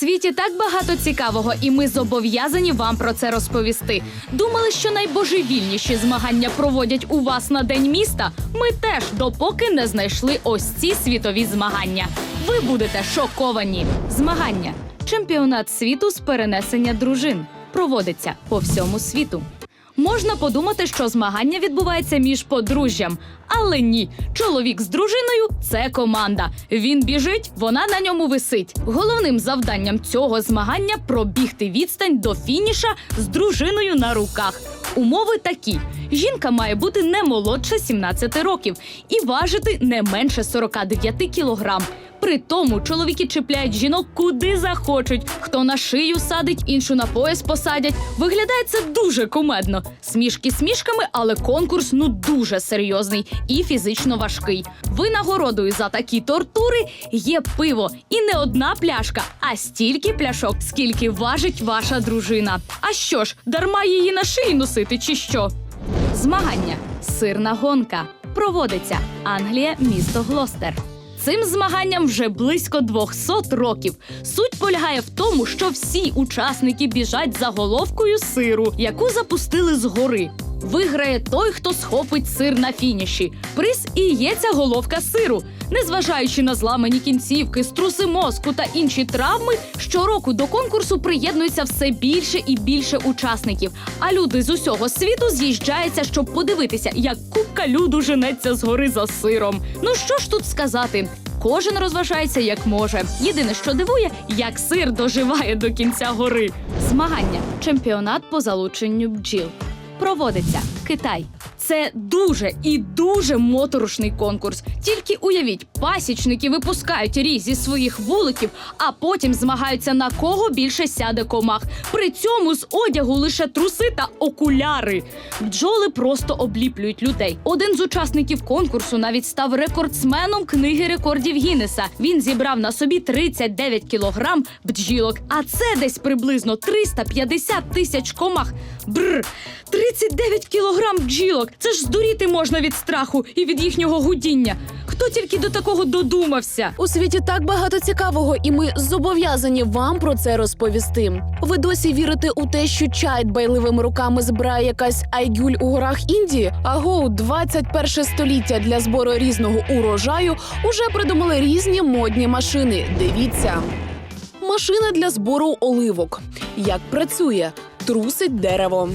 світі так багато цікавого, і ми зобов'язані вам про це розповісти. Думали, що найбожевільніші змагання проводять у вас на день міста. Ми теж допоки не знайшли ось ці світові змагання. Ви будете шоковані. Змагання. Чемпіонат світу з перенесення дружин проводиться по всьому світу. Можна подумати, що змагання відбувається між подружжям. Але ні, чоловік з дружиною це команда. Він біжить, вона на ньому висить. Головним завданням цього змагання пробігти відстань до фініша з дружиною на руках. Умови такі: жінка має бути не молодше 17 років і важити не менше 49 кілограм. При тому чоловіки чіпляють жінок куди захочуть. Хто на шию садить, іншу на пояс посадять. Виглядає це дуже кумедно. Смішки смішками, але конкурс ну дуже серйозний і фізично важкий. Винагородою за такі тортури є пиво і не одна пляшка, а стільки пляшок, скільки важить ваша дружина. А що ж, дарма її на шиї носити, чи що? Змагання сирна гонка проводиться Англія, місто Глостер. Цим змаганням вже близько 200 років. Суть полягає в тому, що всі учасники біжать за головкою сиру, яку запустили згори. Виграє той, хто схопить сир на фініші. Приз і є ця головка сиру. Незважаючи на зламані кінцівки, струси мозку та інші травми, щороку до конкурсу приєднується все більше і більше учасників. А люди з усього світу з'їжджаються, щоб подивитися, як купка люду женеться з гори за сиром. Ну що ж тут сказати? Кожен розважається як може. Єдине, що дивує, як сир доживає до кінця гори. Змагання чемпіонат по залученню бджіл проводиться Китай. Це дуже і дуже моторошний конкурс. Тільки уявіть, пасічники випускають різ зі своїх вуликів, а потім змагаються на кого більше сяде комах. При цьому з одягу лише труси та окуляри. Бджоли просто обліплюють людей. Один з учасників конкурсу навіть став рекордсменом книги рекордів Гіннеса. Він зібрав на собі 39 кілограм бджілок. А це десь приблизно 350 тисяч комах. Бррр, 39 кілограм бджілок. Це ж здуріти можна від страху і від їхнього гудіння. Хто тільки до такого додумався? У світі так багато цікавого, і ми зобов'язані вам про це розповісти. Ви досі вірите у те, що чай дбайливими руками збирає якась айгюль у горах Індії? Аго, 21 століття для збору різного урожаю уже придумали різні модні машини. Дивіться. Машина для збору оливок. Як працює? Трусить дерево.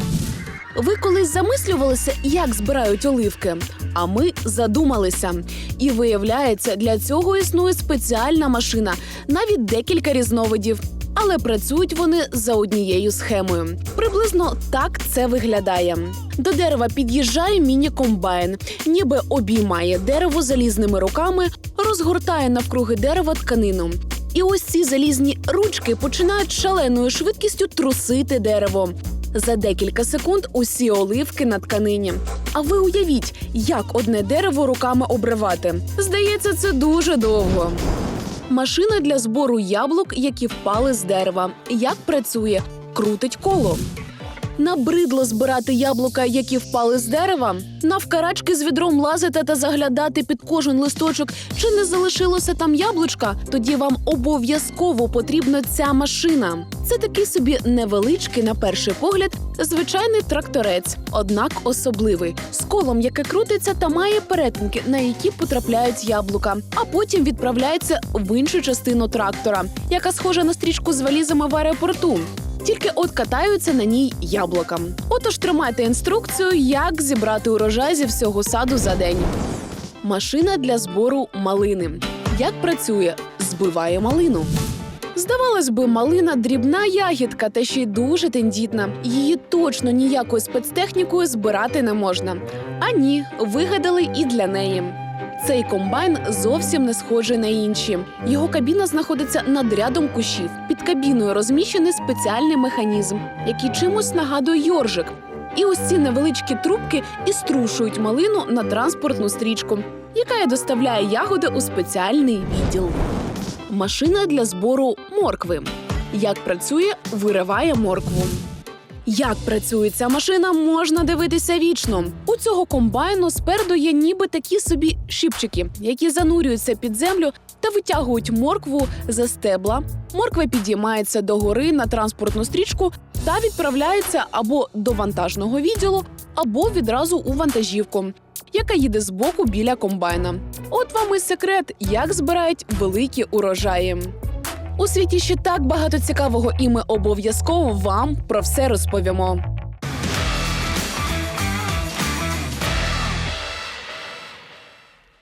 Ви колись замислювалися, як збирають оливки? А ми задумалися. І виявляється, для цього існує спеціальна машина, навіть декілька різновидів. Але працюють вони за однією схемою. Приблизно так це виглядає. До дерева під'їжджає міні-комбайн, ніби обіймає дерево залізними руками, розгортає навкруги дерева тканину. І ось ці залізні ручки починають шаленою швидкістю трусити дерево. За декілька секунд усі оливки на тканині. А ви уявіть, як одне дерево руками обривати. Здається, це дуже довго. Машина для збору яблук, які впали з дерева. Як працює? Крутить коло. Набридло збирати яблука, які впали з дерева, навкарачки з відром лазити та заглядати під кожен листочок, чи не залишилося там яблучка. Тоді вам обов'язково потрібна ця машина. Це такий собі невеличкий, на перший погляд, звичайний тракторець, однак особливий, з колом, яке крутиться та має перетинки, на які потрапляють яблука, а потім відправляється в іншу частину трактора, яка схожа на стрічку з валізами в аеропорту. Тільки от катаються на ній яблука. Отож тримайте інструкцію, як зібрати урожай зі всього саду за день. Машина для збору малини. Як працює? Збиває малину. Здавалось би, малина дрібна ягідка, та ще й дуже тендітна. Її точно ніякою спецтехнікою збирати не можна. А ні, вигадали і для неї. Цей комбайн зовсім не схожий на інші. Його кабіна знаходиться над рядом кущів. Під кабіною розміщений спеціальний механізм, який чимось нагадує йоржик. І ось ці невеличкі трубки і струшують малину на транспортну стрічку, яка й доставляє ягоди у спеціальний відділ. Машина для збору моркви. Як працює, вириває моркву. Як працює ця машина, можна дивитися вічно. У цього комбайну спереду є ніби такі собі шипчики, які занурюються під землю та витягують моркву за стебла. Морква підіймається догори на транспортну стрічку та відправляється або до вантажного відділу, або відразу у вантажівку, яка їде збоку біля комбайна. От вам і секрет, як збирають великі урожаї. У світі ще так багато цікавого, і ми обов'язково вам про все розповімо.